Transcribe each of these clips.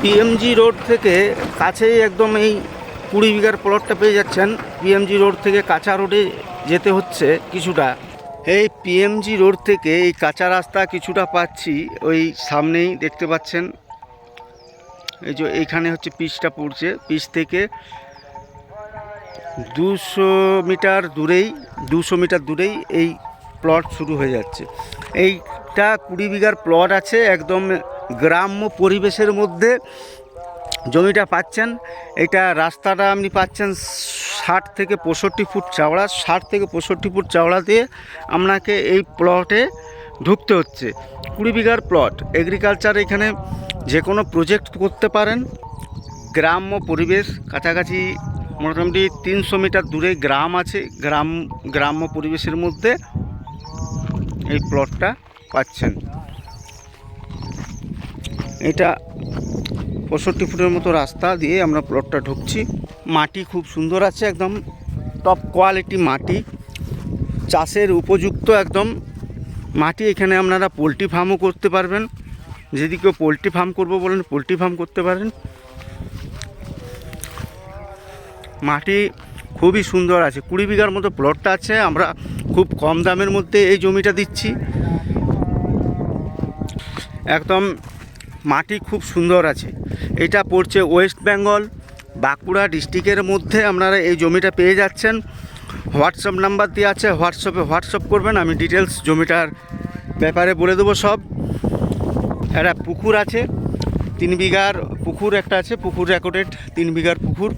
PMG road থেকে কাছেই একদম এই কুড়ি বিঘার প্লটটা পেয়ে যাচ্ছেন। পিএমজি রোড থেকে কাঁচা রোডে যেতে হচ্ছে কিছুটা। এই পিএমজি রোড থেকে এই কাঁচা রাস্তা কিছুটা পাচ্ছি, ওই সামনেই দেখতে পাচ্ছেন। এই যে এইখানে হচ্ছে পিচটা পড়ছে, পিচ থেকে দুশো মিটার দূরেই, দুশো মিটার দূরেই এই প্লট শুরু হয়ে যাচ্ছে। এইটা কুড়ি বিঘার প্লট আছে, একদম গ্রাম্য পরিবেশের মধ্যে জমিটা পাচ্ছেন। এটা রাস্তাটা আপনি পাচ্ছেন ষাট থেকে পঁয়ষট্টি ফুট চওড়া। ষাট থেকে পঁয়ষট্টি ফুট চওড়া দিয়ে আপনাকে এই প্লটে ঢুকতে হচ্ছে। কুড়ি বিঘার প্লট এগ্রিকালচার এখানে যে কোনো প্রজেক্ট করতে পারেন। গ্রাম্য পরিবেশ কাছাকাছি মোটামুটি তিনশো মিটার দূরে গ্রাম আছে। গ্রাম, গ্রাম্য পরিবেশের মধ্যে এই প্লটটা পাচ্ছেন। এটা পঁয়ষট্টি ফুটের মতো রাস্তা দিয়ে আমরা প্লটটা ঢুকছি। মাটি খুব সুন্দর আছে একদম টপ কোয়ালিটি মাটি। চাষের উপযুক্ত একদম মাটি। এখানে আপনারা পোলট্রি ফার্মও করতে পারবেন। যদি কেউ পোলট্রি ফার্ম করব বলেন, পোলট্রি ফার্ম করতে পারেন। মাটি খুবই সুন্দর আছে। কুড়ি বিঘার মতো প্লটটা আছে। আমরা খুব কম দামের মধ্যে এই জমিটা দিচ্ছি। একদম মাটি খুব সুন্দর আছে। এটা পড়ছে ওয়েস্ট বেঙ্গল, বাঁকুড়া ডিস্ট্রিক্টের মধ্যে আপনারা এই জমিটা পেয়ে যাচ্ছেন। হোয়াটসঅ্যাপ নাম্বার দিয়ে আছে, হোয়াটসঅ্যাপে হোয়াটসঅ্যাপ করবেন, আমি ডিটেলস জমিটার ব্যাপারে বলে দেবো সব। একটা পুকুর আছে, তিন বিঘার পুকুর একটা আছে, পুকুর রেকর্ডেড, তিন বিঘার পুকুর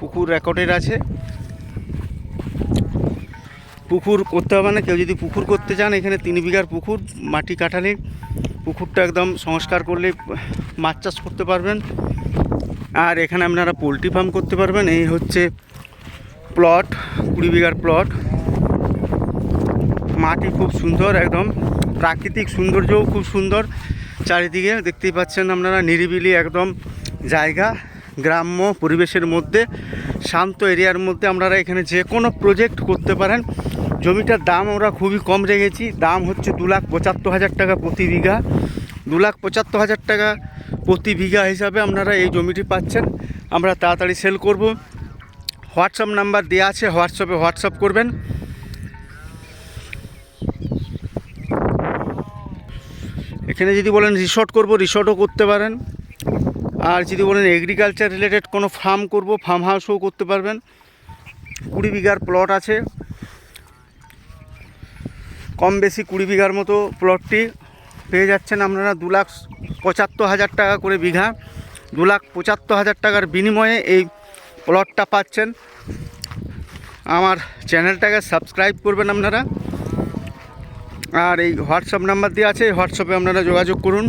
পুকুর রেকর্ডেড আছে। পুকুর করতে হবে না কেউ যদি পুকুর করতে চান, এখানে তিন বিঘার পুকুর, মাটি কাটালে পুকুরটা একদম সংস্কার করলে মাছ চাষ করতে পারবেন। আর এখানে আপনারা পোলট্রি ফার্ম করতে পারবেন। এই হচ্ছে প্লট, কুড়ি বিঘার প্লট। মাটি খুব সুন্দর, একদম প্রাকৃতিক সৌন্দর্যও খুব সুন্দর। চারিদিকে দেখতেই পাচ্ছেন আপনারা নিরিবিলি একদম জায়গা, গ্রাম্য পরিবেশের মধ্যে, শান্ত এরিয়ার মধ্যে আপনারা এখানে যে কোনো প্রজেক্ট করতে পারেন। জমিটার দাম আমরা খুবই কম রেখেছি। দাম হচ্ছে দু লাখ পঁচাত্তর হাজার টাকা প্রতি বিঘা। দু লাখ পঁচাত্তর হাজার টাকা প্রতি বিঘা হিসাবে আপনারা এই জমিটি পাচ্ছেন। আমরা তাড়াতাড়ি সেল করব। হোয়াটসঅ্যাপ নাম্বার দেওয়া আছে, হোয়াটসঅ্যাপে হোয়াটসঅ্যাপ করবেন। এখানে যদি বলেন রিসর্ট করব রিসর্টও করতে পারেন। আর যদি বলেন এগ্রিকালচার রিলেটেড কোনো ফার্ম করব ফার্ম হাউসও করতে পারবেন। কুড়ি বিঘার প্লট আছে। কম বেশি কুড়ি বিঘার মতো প্লটটি পেয়ে যাচ্ছেন আপনারা দু লাখ পঁচাত্তর হাজার টাকা করে বিঘা। দু লাখ পঁচাত্তর হাজার টাকার বিনিময়ে এই প্লটটা পাচ্ছেন। আমার চ্যানেলটাকে সাবস্ক্রাইব করবেন আপনারা। আর এই হোয়াটসঅ্যাপ নাম্বার দিয়ে আছে, এই হোয়াটসঅ্যাপে আপনারা যোগাযোগ করুন।